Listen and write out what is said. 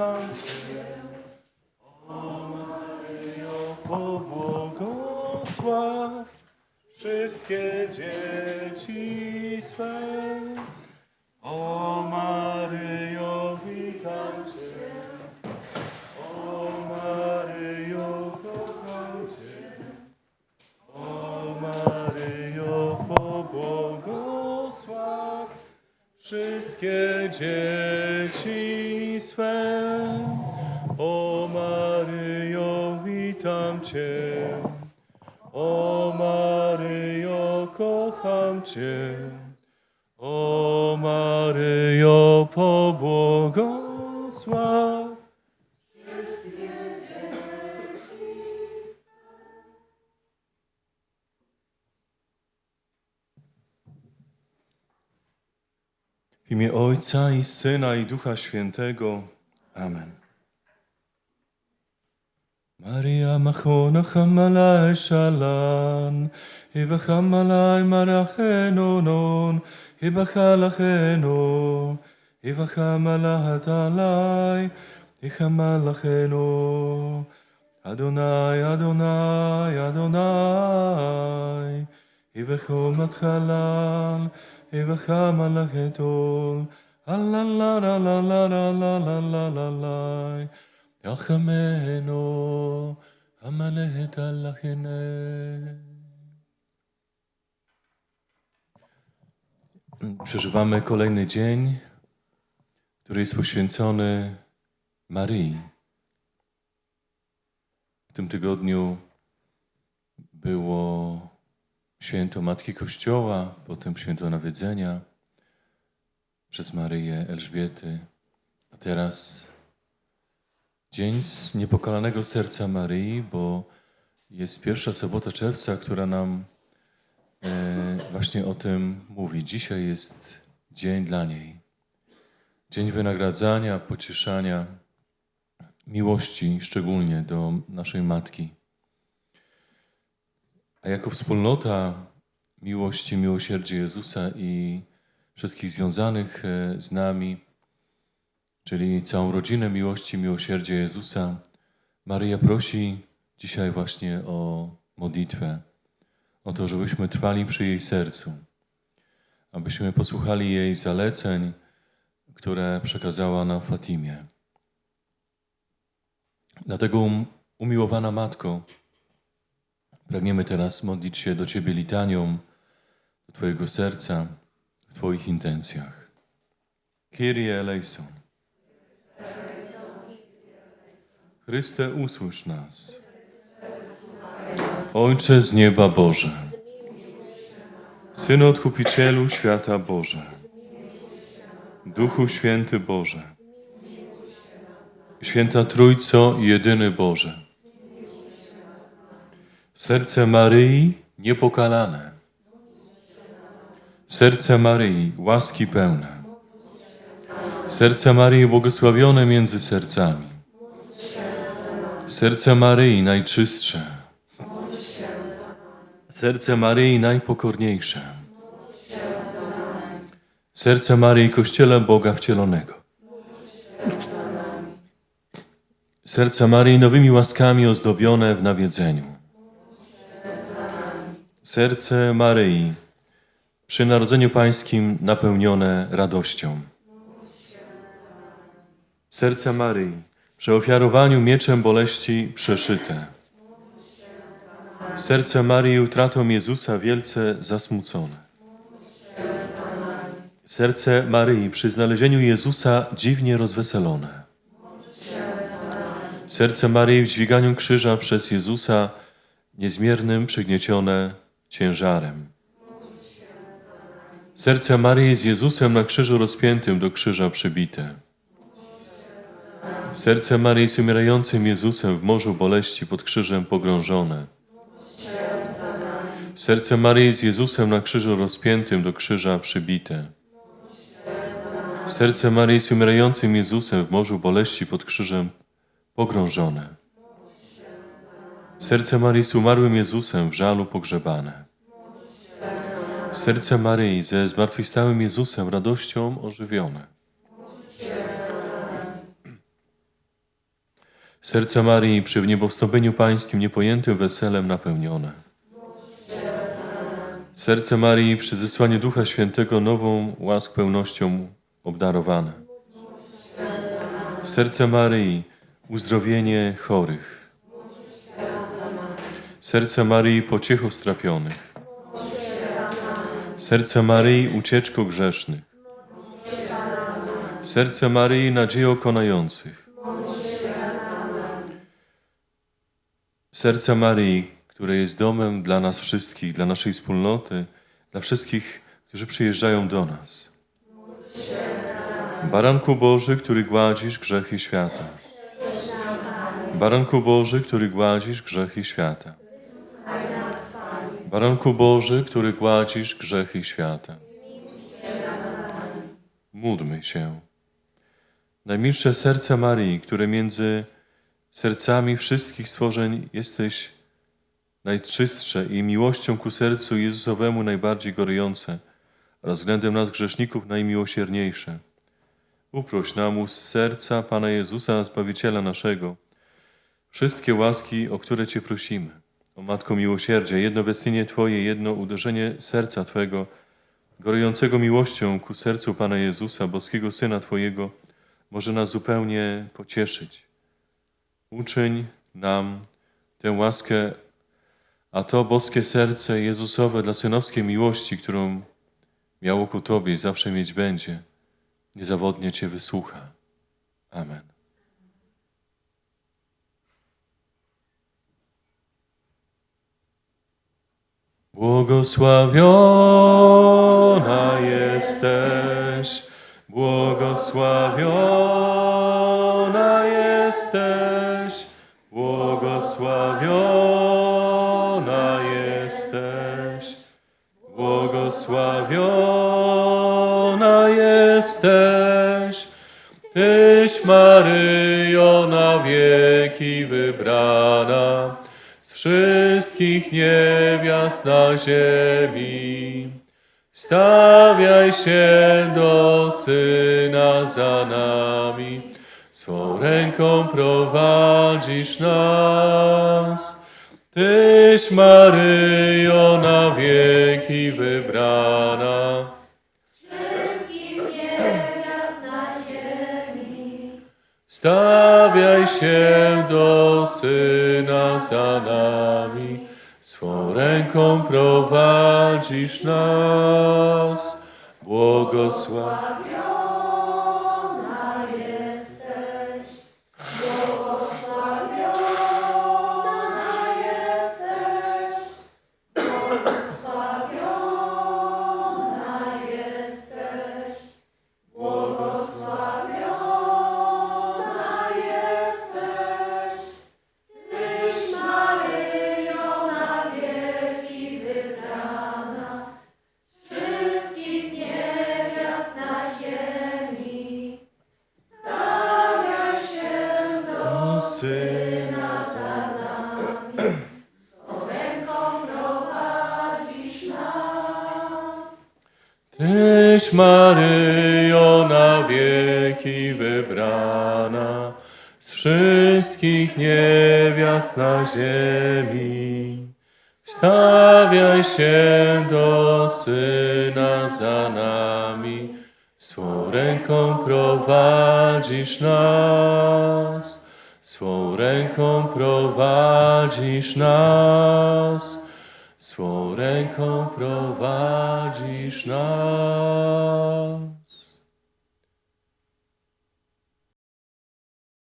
O Maryjo, pobłogosław wszystkie dzieci swe. O Maryjo, witam Cię. O Maryjo, kocham. O Maryjo, pobłogosław wszystkie dzieci Maryjo, witam Cię. O Maryjo, kocham Cię. O Maryjo, pobłogosław. W imię Ojca i Syna i Ducha Świętego. Amen. מריה מחונך מלאי שלן, יבחה מלאי מרחנו נון, יבחה לכנו, יבחה מלאת עלי, יחמה לכנו. אדוני, אדוני, אדוני, יבחו מתחלל, יבחה מלאכתו, אללה לה לה לה לה לה לה לה לה לה yachameno, amalet alachene. Przeżywamy kolejny dzień, który jest poświęcony Maryi. W tym tygodniu było święto Matki Kościoła, potem święto Nawiedzenia przez Maryję Elżbiety, a teraz Dzień z Niepokalanego Serca Maryi, bo jest pierwsza sobota czerwca, która nam e, właśnie o tym mówi. Dzisiaj jest dzień dla niej. Dzień wynagradzania, pocieszania, miłości, szczególnie do naszej Matki. A jako wspólnota miłości, miłosierdzie Jezusa i wszystkich związanych e, z nami, czyli całą rodzinę miłości, miłosierdzia Jezusa, Maryja prosi dzisiaj właśnie o modlitwę, o to, żebyśmy trwali przy jej sercu, abyśmy posłuchali jej zaleceń, które przekazała nam Fatimie. Dlatego, um- umiłowana Matko, pragniemy teraz modlić się do Ciebie litanią, do Twojego serca, w Twoich intencjach. Kyrie eleison. Chryste, usłysz nas. Ojcze z nieba Boże, Synu Odkupicielu świata Boże, Duchu Święty Boże, Święta Trójco, jedyny Boże. Serce Maryi niepokalane. Serce Maryi łaski pełne. Serce Maryi błogosławione między sercami. Serce Maryi najczystsze. Serce Maryi najpokorniejsze. Serce Maryi Kościele Boga wcielonego. Serce Maryi nowymi łaskami ozdobione w nawiedzeniu. Serce Maryi przy Narodzeniu Pańskim napełnione radością. Serce Maryi przy ofiarowaniu mieczem boleści przeszyte. Serce Maryi utratą Jezusa wielce zasmucone. Serce Maryi przy znalezieniu Jezusa dziwnie rozweselone. Serce Maryi w dźwiganiu krzyża przez Jezusa niezmiernym przygniecione ciężarem. Serce Maryi z Jezusem na krzyżu rozpiętym do krzyża przybite. Serce Maryi z umierającym Jezusem w morzu boleści pod krzyżem pogrążone. Serce Maryi z Jezusem na krzyżu rozpiętym do krzyża przybite. Serce Maryi z umierającym Jezusem w morzu boleści pod krzyżem pogrążone. Serce Maryi z umarłym Jezusem w żalu pogrzebane. Serce Maryi ze zmartwychwstałym Jezusem radością ożywione. Serce Marii przy wniebowstąpieniu Pańskim niepojętym weselem napełnione. Serce Marii przy zesłaniu Ducha Świętego nową łask pełnością obdarowane. Serce Maryi uzdrowienie chorych. Serce Maryi pociechów strapionych. Serce Maryi ucieczko grzesznych. Serce Maryi nadzieją konających. Serce Maryi, które jest domem dla nas wszystkich, dla naszej wspólnoty, dla wszystkich, którzy przyjeżdżają do nas. Baranku Boży, który gładzisz grzechy świata. Baranku Boży, który gładzisz grzechy świata. Baranku Boży, który gładzisz grzechy świata. Módlmy się. Najmilsze serce Marii, które między sercami wszystkich stworzeń jesteś najczystsze i miłością ku sercu Jezusowemu najbardziej gorejące, a względem nas grzeszników najmiłosierniejsze. Uproś nam z serca Pana Jezusa, Zbawiciela naszego, wszystkie łaski, o które Cię prosimy. O Matko Miłosierdzia, jedno westchnienie Twoje, jedno uderzenie serca Twego, gorejącego miłością ku sercu Pana Jezusa, boskiego Syna Twojego, może nas zupełnie pocieszyć. Uczyń nam tę łaskę, a to boskie serce Jezusowe dla synowskiej miłości, którą miało ku Tobie i zawsze mieć będzie, niezawodnie Cię wysłucha. Amen. Błogosławiona jesteś, błogosławiona jesteś, błogosławiona jesteś, błogosławiona jesteś, Tyś Maryjo na wieki wybrana. Z wszystkich niewiast na ziemi. Stawiaj się do Syna za nami, swą ręką prowadzisz nas. Tyś Maryjo na wieki wybrana. Stawiaj się do Syna za nami, swą ręką prowadzisz nas. Błogosław. Tyś Maryjo na wieki wybrana z wszystkich niewiast na ziemi. Stawiaj się do Syna za nami, swą ręką prowadzisz nas, swą ręką prowadzisz nas swą ręką prowadzisz nas.